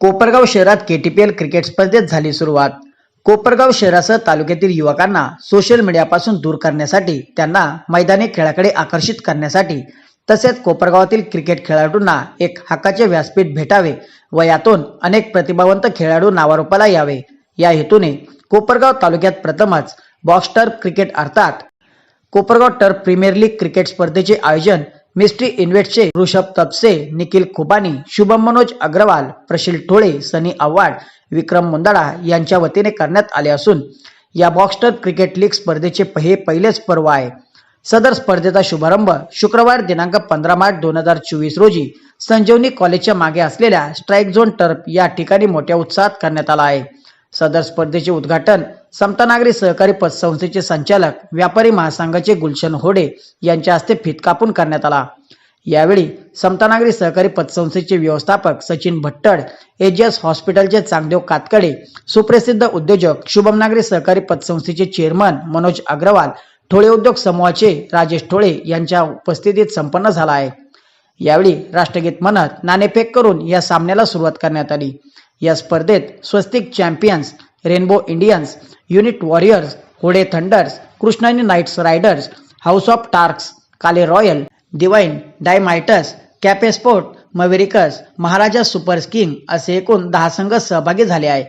कोपरगाव शहरात केटीपीएल क्रिकेट स्पर्धेत झाली सुरुवात. कोपरगाव शहरासह तालुक्यातील युवकांना सोशल मीडियापासून दूर करण्यासाठी त्यांना मैदानी खेळाकडे आकर्षित करण्यासाठी तसेच कोपरगावातील क्रिकेट खेळाडूंना एक हक्काचे व्यासपीठ भेटावे व यातून अनेक प्रतिभावंत खेळाडू नावारूपाला यावे. या हेतूने कोपरगाव तालुक्यात प्रथमच बॉक्स टर्फ क्रिकेट अर्थात Kopargaon turf premier league cricket स्पर्धेचे आयोजन मिस्ट्री इन्व्हेस्टचे ऋषभ तपसे निखिल खुबानी शुभम मनोज अग्रवाल प्रशील ठोळे सनी आव्हाड विक्रम मुंदाडा यांच्या वतीने करण्यात आले असून या बॉक्स्टर क्रिकेट लीग स्पर्धेचे हे पहिलेच पर्व आहे. सदर स्पर्धेचा शुभारंभ शुक्रवार दिनांक पंधरा मार्च दोन हजार चोवीस रोजी संजीवनी कॉलेजच्या मागे असलेल्या स्ट्राईक झोन टर्फ या ठिकाणी मोठ्या उत्साहात करण्यात आला आहे. सदर स्पर्धेचे उद्घाटन समतानागरी सहकारी पतसंस्थेचे संचालक व्यापारी महासंघाचे गुलशन होडे यांच्या हस्ते फित कापून करण्यात आला. यावेळी समतानागरी सहकारी पतसंस्थेचे व्यवस्थापक सचिन भट्टड एजीएस हॉस्पिटलचे चांगदेव कातकडे सुप्रसिद्ध उद्योजक शुभम नागरी सहकारी पतसंस्थेचे चेअरमन मनोज अग्रवाल ठोळे उद्योग समूहाचे राजेश ठोळे यांच्या उपस्थितीत संपन्न झाला आहे. यावेळी राष्ट्रगीत म्हणत नाणेफेक करून या सामन्याला सुरुवात करण्यात आली. या स्पर्धेत Swastik champions rainbow Indians unit warriors Hode thunders Krishnani nights riders house of टार्क्स Kale royal divine dynamites कॅपे sport mavericks Maharaja super king असे एकूण दहा संघ सहभागी झाले आहे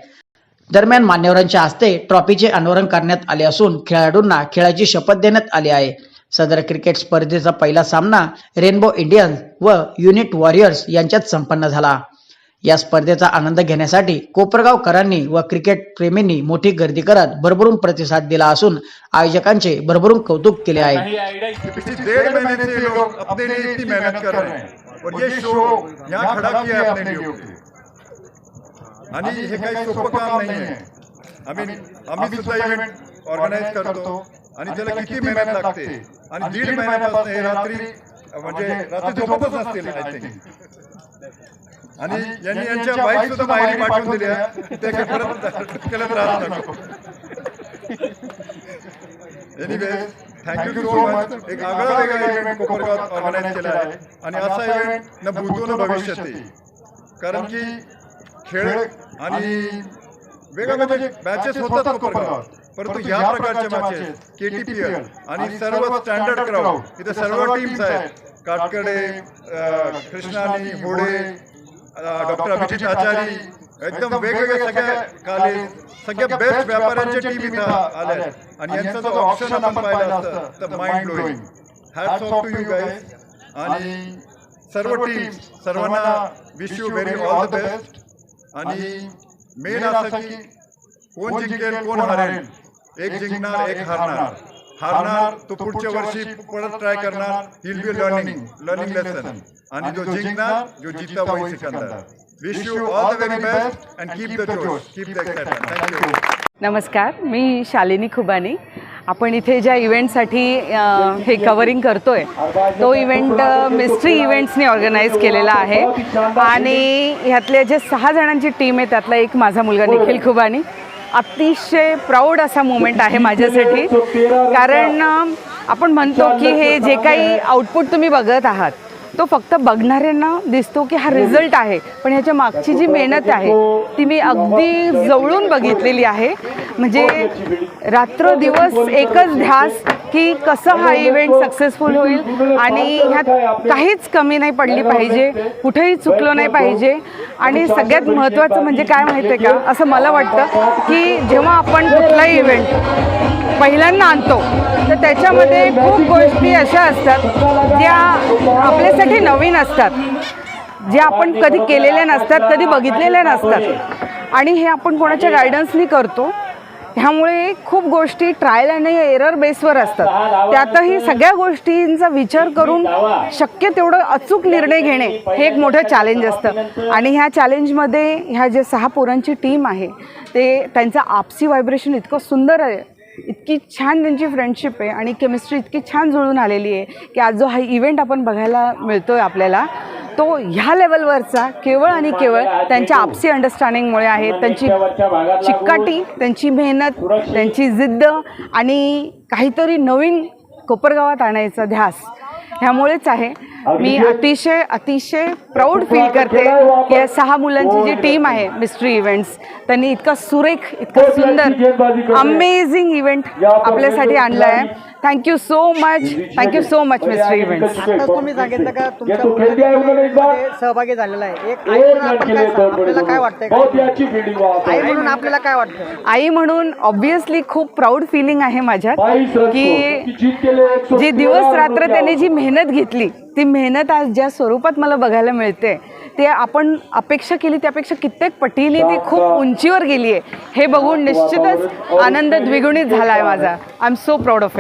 दरम्यान मान्यवरांच्या हस्ते ट्रॉफीचे अनावरण करण्यात आले असून खेळाडूंना खेळाची शपथ देण्यात आली आहे. सदर क्रिकेट स्पर्धेचा पहिला सामना रेनबो इंडियन्स व युनिट वॉरियर्स यांच्यात संपन्न झाला. या स्पर्धेचा आनंद घेण्यासाठी कोपरगावकरांनी व क्रिकेट प्रेमींनी मोठी गर्दी करत भरभरून प्रतिसाद दिला असून आयोजकांचे भरभरून कौतुक केले आहे. आणि हे काही सोपं काम नाही आहे आम्ही आम्ही सुद्धा इव्हेंट ऑर्गनाईज करतो. आणि त्याला किती मेहनत लागते? आणि दीड महिन्यापासून हे रात्री म्हणजे रात्री नसतील आय थिंक आणि यांनी यांच्या बाईक सुद्धा बाहेर पाठवून दिल्या. ते परत केलं राहत नको एनिवे थँक्यू सो मच एक आगळा वेगळा इव्हेंट कोपरगावात ऑर्गनाईज केला आहे. आणि असा इव्हेंट न भूतो न भविष्यात. कारण की खेळ आणि वेगळ्या म्हणजे मॅचेस होतात कोपरगावात परंतु या प्रकारच्या मॅचेस केटीपीएल आणि सर्व स्टँडर्ड क्राऊड इथे सर्व टीम्स आहेत. काटकडे कृष्णानी होडे डॉक्टर अभिजित आचारी एकदम वेगवेगळ्या सगळ्या काले सगळ्या बेस्ट व्यापाऱ्यांच्या टीम इथं आहेत आणि यांचं जर ऑप्शन आपण पाहिलं असतं तर mind blowing hats off to you guys आणि सर्व टीम सर्वांना wish you very all the best आणि मेन असं की कोण जिंकेल कोण हरेल? एक जिंकणार एक हारणार. हारणार तो पुढच्या वर्षी परत ट्राय करणार he'll be learning learning lesson आणि जो जिंकणार जो जीता वही Sikandar. Wish you all the very best and keep the josh keep the excitement thank you नमस्कार मी शालिनी खुबानी. आपण इथे ज्या इव्हेंटसाठी हे कवरिंग करतोय तो इव्हेंट मिस्ट्री इव्हेंट्सने ऑर्गनाईज केलेला आहे. आणि ह्यातले जे सहा जणांची टीम आहे त्यातला एक माझा मुलगा निखिल खुबानी. अतिशय प्राऊड असा मोमेंट आहे माझ्यासाठी. कारण आपण म्हणतो की हे जे काही आउटपुट तुम्ही बघत आहात तो फक्त बघणाऱ्यांना दिसतो की हा रिझल्ट आहे. पण ह्याच्या मागची जी मेहनत आहे ती मी अगदी जवळून बघितलेली आहे. म्हणजे रात्र दिवस एकच ध्यास की कसं हा इव्हेंट सक्सेसफुल होईल आणि ह्यात काहीच कमी नाही पडली पाहिजे कुठेही चुकलं नाही पाहिजे. आणि सगळ्यात महत्त्वाचं म्हणजे काय माहिती आहे का? असं मला वाटतं की जेव्हा आपण कुठलाही इव्हेंट पहिल्यांदा आणतो तर त्याच्यामध्ये खूप गोष्टी अशा असतात ज्या आपल्यासाठी नवीन असतात जे आपण कधी केलेल्या नसतात कधी बघितलेल्या नसतात. आणि हे आपण कोणाच्या गायडन्सनी करतो. ह्यामुळे खूप गोष्टी ट्रायल आणि एरर बेसवर असतात. त्यातही सगळ्या गोष्टींचा विचार करून शक्य तेवढं अचूक निर्णय घेणे हे एक मोठं चॅलेंज असतं. आणि ह्या चॅलेंजमध्ये ह्या जे सहा पोरांची टीम आहे ते त्यांचं आपसी व्हायब्रेशन इतकं सुंदर आहे. इतकी छान त्यांची फ्रेंडशिप आहे आणि केमिस्ट्री इतकी छान जुळून आलेली आहे की आज जो हा इव्हेंट आपण बघायला मिळतो आहे आपल्याला तो ह्या लेवलवरचा केवळ आणि केवळ त्यांच्या आपसी अंडरस्टँडिंगमुळे आहे त्यांची चिकाटी त्यांची मेहनत त्यांची जिद्द आणि काहीतरी नवीन कोपरगावात आणायचा ध्यास ह्यामुळेच आहे. मी अतिशय अतिशय प्राऊड फील करते की या सहा मुलांची जी टीम आहे मिस्ट्री इव्हेंट्स त्यांनी इतका सुरेख इतका सुंदर अमेझिंग इव्हेंट आपल्यासाठी आणला आहे thank you so much thank you so much mystery events आता तुम्ही सांगितलं का तुमच्या सहभागी झालेला आहे. एक आई म्हणून आपण काय सांग- आपल्याला काय वाटतंय आई म्हणून आपल्याला काय वाटतं आई म्हणून ऑब्विसली खूप प्राऊड फिलिंग आहे माझ्यात की जी दिवस रात्र त्याने जी मेहनत घेतली ती मेहनत आज ज्या स्वरूपात मला बघायला मिळते ते आपण अपेक्षा केली त्यापेक्षा कित्येक पटीने ती खूप उंचीवर गेली आहे हे बघून निश्चितच आनंद द्विगुणित झाला आहे माझा. I am so proud of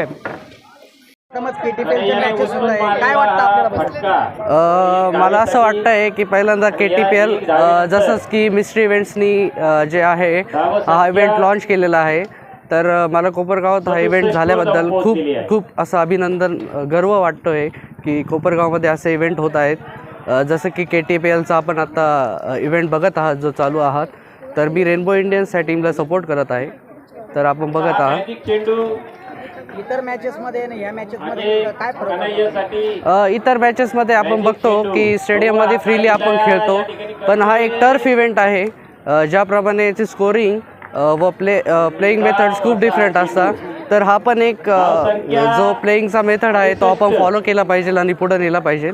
M केटीपीएलचे matches सुद्धा आहे. काय वाटतं आपल्याला बघून? अ, मला असं वाटतं आहे की पहिल्यांदा के टी पी एल जसंच की मिस्ट्री इव्हेंट्सनी अ, जे आहे हा इव्हेंट लॉन्च केलेला आहे. तर अ, मला कोपरगावात हा इव्हेंट झाल्याबद्दल खूप खूप असं अभिनंदन अ, गर्व वाटतो आहे की कोपरगावमध्ये असे इव्हेंट होत आहेत. अ, जसं की के टी पी एलचा आपण आता इव्हेंट बघत आहात जो चालू आहात तर मी रेनबो इंडियन्स या टीमला सपोर्ट करत आहे. तर आपण बघत आहात. इतर मॅचेस मध्ये आणि या मॅचेस मध्ये काय फरक आहे? अ, इतर मॅचेसमध्ये आपण बघतो की स्टेडियममध्ये फ्रीली आपण खेळतो. पण हा एक टर्फ इव्हेंट आहे अ, ज्याप्रमाणे याची स्कोरिंग व प्ले प्लेईंग मेथड्स खूप डिफरंट असतात. तर हा पण एक अ, जो प्लेईंगचा मेथड आहे तो आपण फॉलो केला पाहिजे आणि पुढे नेला पाहिजे.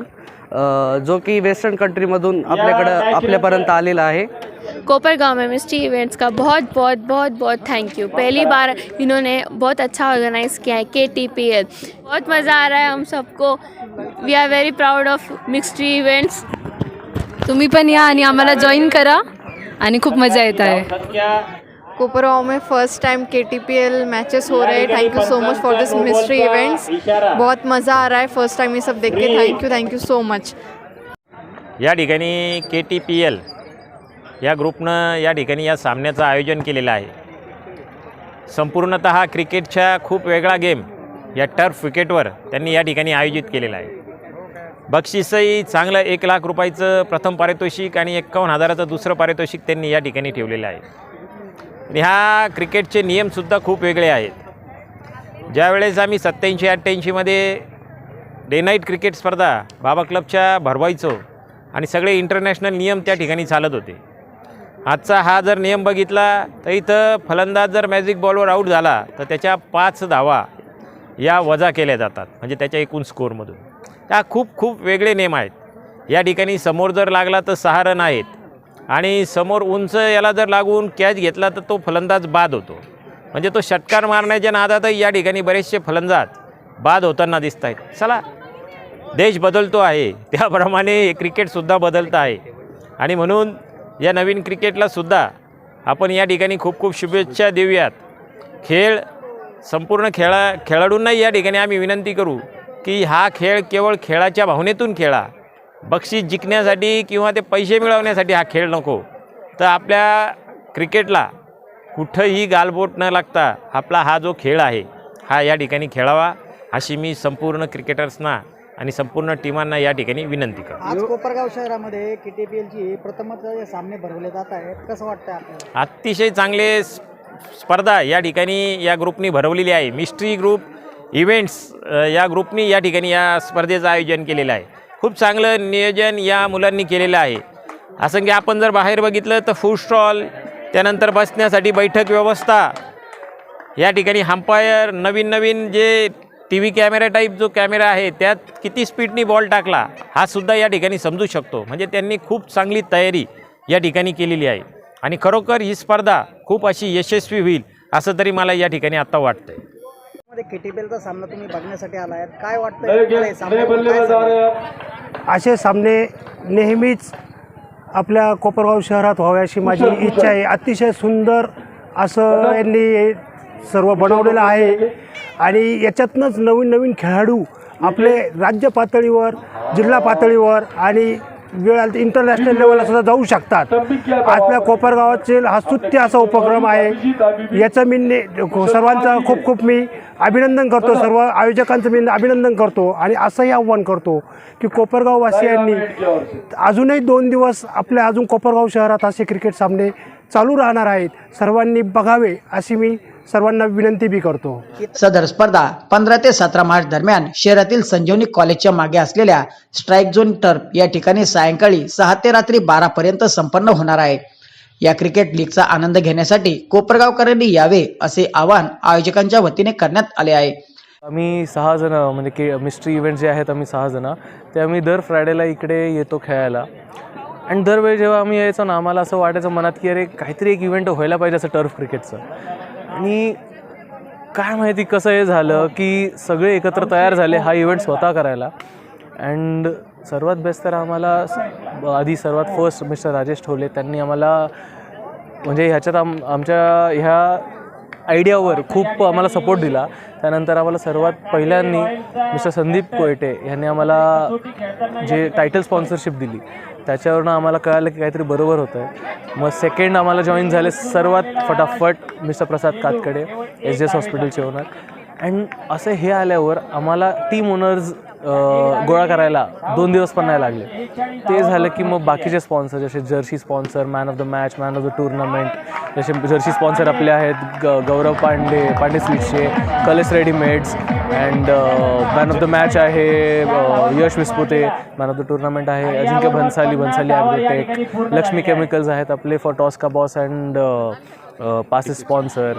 जो की वेस्टर्न कंट्रीमधून आपल्याकडं आपल्यापर्यंत आलेला आहे. कोपर गांव में मिस्ट्री इवेंट्स का बहुत बहुत बहुत बहुत थैंक यू पहली बार इन्होंने बहुत अच्छा ऑर्गेनाइज किया है के टी पी एल बहुत मज़ा आ रहा है हम सबको. We are very proud of mystery events तुम्ही पण या आणि आम्हाला जॉईन करा. आणि खूप मजा येत आहे. कोपरगांव में first time K T P L matches हो रहे हैं. Thank you so much for this mystery events बहुत मज़ा आ रहा है फर्स्ट टाइम ये सब देख के. Thank you thank you so much या ठिकाणी के टी पी एल या ग्रुपनं या ठिकाणी या सामन्याचं आयोजन केलेलं आहे. संपूर्णत क्रिकेटच्या खूप वेगळा गेम या टर्फ विकेटवर त्यांनी या ठिकाणी आयोजित केलेला आहे. बक्षीसही चांगलं एक लाख रुपयाचं प्रथम पारितोषिक आणि एक्कावन्न हजाराचं दुसरं पारितोषिक त्यांनी या ठिकाणी ठेवलेलं आहे. आणि ह्या क्रिकेटचे नियमसुद्धा खूप वेगळे आहेत. ज्यावेळेस आम्ही सत्याऐंशी अठ्ठ्याऐंशीमध्ये डे नाईट क्रिकेट स्पर्धा बाबा क्लबच्या भरवायचो आणि सगळे इंटरनॅशनल नियम त्या ठिकाणी चालत होते. आजचा हा जर नियम बघितला तर इथं फलंदाज जर मॅजिक बॉलवर आऊट झाला तर त्याच्या पाच धावा या वजा केल्या जातात म्हणजे त्याच्या एकूण स्कोअरमधून त्या खूप खूप वेगळे नियम आहेत. या ठिकाणी समोर जर लागला तर सहा रन आहेत. आणि समोर उंच याला जर लागून कॅच घेतला तर तो फलंदाज बाद होतो. म्हणजे तो षटकार मारण्याच्या नादातही या ठिकाणी बरेचसे फलंदाज बाद होताना दिसत आहेत चला देश बदलतो आहे. त्याप्रमाणे क्रिकेटसुद्धा बदलतं आहे. आणि म्हणून या नवीन क्रिकेटलासुद्धा आपण या ठिकाणी खूप खूप शुभेच्छा देऊयात. खेळ संपूर्ण खेळा खेळाडूंनाही या ठिकाणी आम्ही विनंती करू की हा खेळ केवळ खेळाच्या भावनेतून खेळा. बक्षीस जिंकण्यासाठी किंवा ते पैसे मिळवण्यासाठी हा खेळ नको. तर आपल्या क्रिकेटला कुठंही गालबोट न लागता आपला हा जो खेळ आहे हा या ठिकाणी खेळावा अशी मी संपूर्ण क्रिकेटर्सना आणि संपूर्ण टीमांना या ठिकाणी विनंती करतो. आज कोपरगाव शहरामध्ये केटीपीएलची प्रथमच हे सामने भरवले जात आहेत. कसं आपल्याला? अतिशय चांगले स्पर्धा या ठिकाणी या ग्रुपनी भरवलेली आहे. मिस्ट्री ग्रुप इव्हेंट्स या ग्रुपनी या ठिकाणी या स्पर्धेचं आयोजन केलेलं आहे. खूप चांगलं नियोजन या मुलांनी केलेलं आहे. असं की आपण जर बाहेर बघितलं तर फूड स्टॉल त्यानंतर बसण्यासाठी बैठक व्यवस्था या ठिकाणी हंपायर नवीन नवीन J T V camera type जो कॅमेरा आहे त्यात किती स्पीडनी बॉल टाकला हा सुद्धा या ठिकाणी समजू शकतो. म्हणजे त्यांनी खूप चांगली तयारी या ठिकाणी केलेली आहे. आणि खरोखर ही स्पर्धा खूप अशी यशस्वी होईल असं तरी मला या ठिकाणी आत्ता वाटतं आहे केटीपीएलचा सामना तुम्ही बघण्यासाठी आलाय. काय वाटतंय? तुम्हाला हे सामन्याबद्दल काय सांगाल? असे सामने नेहमीच आपल्या कोपरगाव शहरात व्हावे अशी माझी इच्छा आहे. अतिशय सुंदर असं यांनी सर्व बनवलेलं आहे. आणि याच्यातनंच नवीन नवीन खेळाडू आपले राज्य पातळीवर जिल्हा पातळीवर आणि वेळ आली तर इंटरनॅशनल लेवलला सुद्धा जाऊ शकतात. आपल्या कोपरगावाचे हा स्तुत्य असा उपक्रम आहे. याचं मी सर्वांचं खूप खूप मी अभिनंदन करतो. सर्व आयोजकांचं मी अभिनंदन करतो आणि असंही आव्हान करतो की कोपरगाववासियांनी अजूनही दोन दिवस आपल्या अजून कोपरगाव शहरात असे क्रिकेट सामने चालू राहणार आहेत. सर्वांनी बघावे अशी मी सर्वांना विनंती बी करतो. सदर स्पर्धा पंधरा ते सतरा मार्च दरम्यान शहरातील संजीवनी कॉलेजच्या मागे असलेल्या स्ट्राईक झोन टर्फ या ठिकाणी सायंकाळी सहा ते रात्री बारा पर्यंत संपन्न होणार आहे. या क्रिकेट लीगचा आनंद घेण्यासाठी कोपरगावकरांनी यावे असे आवाहन आयोजकांच्या वतीने करण्यात आले आहे. आम्ही सहा जण म्हणजे के मिस्ट्री इव्हेंट जे आहेत आम्ही सहा जण. ते आम्ही दर फ्रायडेला इकडे येतो खेळायला. आणि दरवेळी जेव्हा आम्ही यायचो ना आम्हाला असं वाटायचं मनात की अरे काहीतरी एक इव्हेंट व्हायला पाहिजे असं टर्फ क्रिकेटचं. आणि काय माहिती कसं हे झालं की सगळे एकत्र तयार झाले हा इव्हेंट स्वतः करायला. अँड सर्वात बेस्ट तर आम्हाला आधी सर्वात फर्स्ट मिस्टर राजेश ठोले त्यांनी आम्हाला म्हणजे ह्याच्यात आम आमच्या ह्या आयडियावर खूप आम्हाला सपोर्ट दिला. त्यानंतर आम्हाला सर्वात पहिल्यांनी मिस्टर संदीप कोयटे यांनी आम्हाला जे टायटल स्पॉन्सरशिप दिली त्याच्यावरनं आम्हाला कळालं की काहीतरी बरोबर होतं आहे मग सेकंड आम्हाला जॉईन झाले सर्वात फटाफट mister Prasad Katkade S G S हॉस्पिटलचे ओनर अँड असं हे आल्यावर आम्हाला टीम ओनर्स गोळा करायला दोन दिवस पण नाही लागले. ते झालं की मग बाकीचे स्पॉन्सर जसे jersey sponsor man of the match man of the tournament जसे जर्सी स्पॉन्सर आपले आहेत ग गौरव पांडे पांडे स्वीट्सचे कलेस readymades and man of the match आहे Yash Vispute man of the tournament आहे अजिंक्य भन्साली भन्साली ॲग्रोटेक लक्ष्मी केमिकल्स आहेत आपले फॉर टॉस्का बॉस अँड पासेस स्पॉन्सर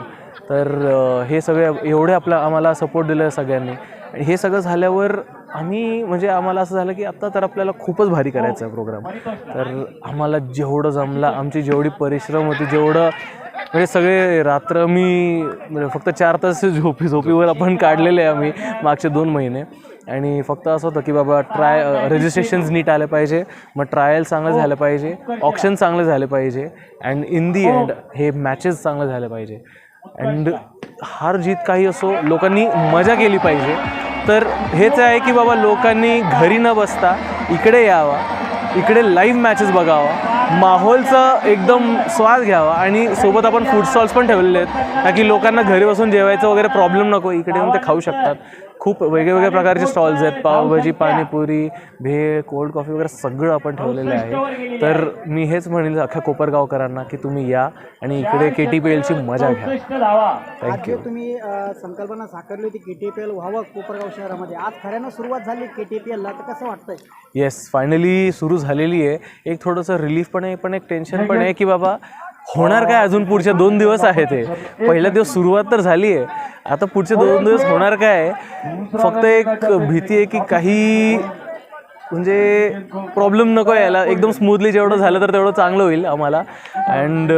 तर हे सगळे एवढे आपला आम्हाला सपोर्ट दिलं सगळ्यांनी. हे सगळं झाल्यावर आम्ही म्हणजे आम्हाला असं झालं की आत्ता तर आपल्याला खूपच भारी करायचा आहे प्रोग्राम तर आम्हाला जेवढं जमला आमची जेवढी परिश्रम होती जेवढं म्हणजे सगळे रात्र मी म्हणजे फक्त चार तास झोपी झोपीवर आपण काढलेले आहे आम्ही मागचे दोन महिने. आणि फक्त असं होतं की बाबा ट्राय रजिस्ट्रेशन्स नीट आले पाहिजे मग ट्रायल चांगलं झालं पाहिजे ऑप्शन चांगले झाले पाहिजे अँड इन दी एंड हे मॅचेस चांगले झाले पाहिजे. अँड हार जीत काही असो लोकांनी मजा केली पाहिजे. तर हेच आहे की बाबा लोकांनी घरी न बसता इकडे यावा इकडे लाईव्ह मॅचेस बघावा माहोलचा एकदम स्वाद घ्यावा आणि सोबत आपण फूड स्टॉल्स पण ठेवलेले आहेत. ताकी लोकांना घरी बसून जेवायचं वगैरे प्रॉब्लेम नको इकडे येऊन ते खाऊ शकतात. खूप वेगवेगळ्या प्रकारचे स्टॉल्स आहेत. पावभाजी पाणीपुरी भेळ कोल्ड कॉफी वगैरे सगळं आपण ठेवलेलं आहे. तर मी हेच म्हणेल अख्ख्या कोपरगावकरांना की तुम्ही या आणि इकडे के टी पी एलची मजा घ्या. थँक्यू तुम्ही संकल्पना साकारली होती के टी पी एल व्हावं कोपरगाव शहरामध्ये. आज खऱ्यानं सुरुवात झाली के टी पी एलला तर कसं वाटतंय? येस फायनली सुरू झालेली आहे. एक थोडंसं रिलीफ पण आहे पण एक टेन्शन पण आहे की बाबा होणार काय? अजून पुढचे दोन दिवस आहे ते पहिला दिवस सुरुवात तर झाली आहे. आता पुढचे दोन दिवस होणार काय? फक्त एक भीती आहे की काही म्हणजे प्रॉब्लेम नको यायला. एकदम स्मूथली जेवढं झालं तर तेवढं चांगलं होईल आम्हाला. अँड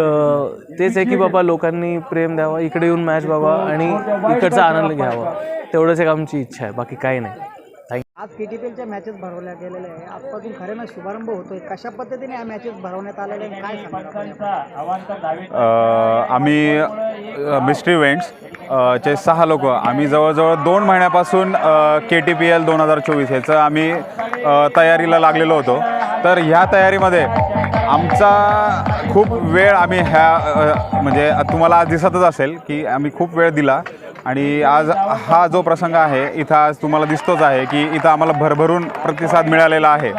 तेच आहे की बाबा लोकांनी प्रेम द्यावा इकडे येऊन मॅच बघावा आणि इकडचा आनंद घ्यावा. तेवढंच एक आमची इच्छा आहे. बाकी काही नाही. आज के टी पी एलच्या मॅचेस भरवल्या गेलेल्या आहे. आजपासून खऱ्यानं शुभारंभ होतोय. कशा पद्धतीने या मॅचेस भरवण्यात आलेल्या आहे? काय सांगा आम्ही मिस्ट्री इव्हेंट्स अ, चे सहा लोक. आम्ही जवळजवळ दोन महिन्यापासून के टी पी एल दोन हजार चोवीस ह्याचं आम्ही तयारीला लागलेलो होतो. तर ह्या तयारीमध्ये आमचा खूप वेळ आम्ही ह्या म्हणजे तुम्हाला दिसतच असेल की आम्ही खूप वेळ दिला. आणि आज हा जो प्रसंग आहे इथं आज तुम्हाला दिसतोच आहे की इथं आम्हाला भरभरून प्रतिसाद मिळालेला आहे.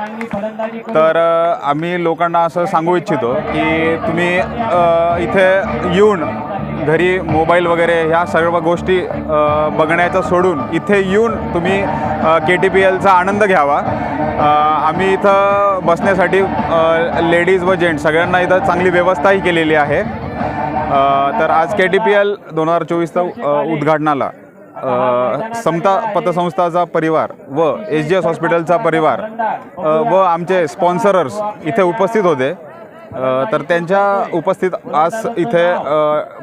तर आम्ही लोकांना असं सांगू इच्छितो की तुम्ही इथे येऊन घरी मोबाईल वगैरे ह्या सर्व गोष्टी बघण्याचं सोडून इथे येऊन तुम्ही के टी पी एलचा आनंद घ्यावा. आम्ही इथं बसण्यासाठी लेडीज व जेंट्स सगळ्यांना इथं चांगली व्यवस्थाही केलेली आहे. तर आज के टी पी एल दोन हजार चोवीसचा उद्घाटनाला समता पतसंस्थाचा परिवार व एस जी एस हॉस्पिटलचा परिवार व आमचे स्पॉन्सरर्स इथे उपस्थित होते. तर त्यांच्या उपस्थित आज इथे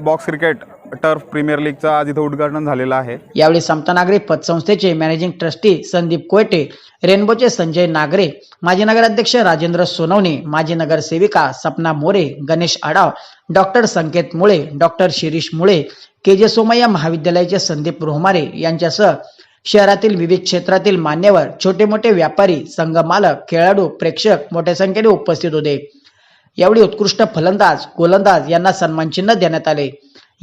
बॉक्स क्रिकेट टर्फ प्रीमियर लीगचं आज इथं उद्घाटन झालेलं आहे. यावेळी समता नागरी पतसंस्थेचे मॅनेजिंग ट्रस्टी संदीप कोयटे रेनबोचे संजय नागरे माजी नगराध्यक्ष राजेंद्र सोनवणे माजी नगरसेविका सपना मोरे गणेश आडाव डॉक्टर संकेत मुळे डॉक्टर शिरीष मुळे के जे सोमय्या महाविद्यालयाचे संदीप रोहमारे यांच्यासह शहरातील विविध क्षेत्रातील मान्यवर छोटे मोठे व्यापारी संघ मालक खेळाडू प्रेक्षक मोठ्या संख्येने उपस्थित होते. यावेळी उत्कृष्ट फलंदाज गोलंदाज यांना सन्मानचिन्ह देण्यात आले.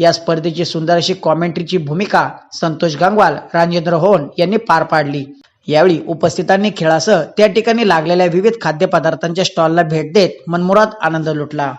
या स्पर्धेची सुंदर अशी कॉमेंट्रीची भूमिका संतोष गंगवाल राजेंद्र होन यांनी पार पाडली. यावेळी उपस्थितांनी खेळासह त्या ठिकाणी लागलेल्या विविध खाद्यपदार्थांच्या स्टॉलला भेट देत मनमुराद आनंद लुटला.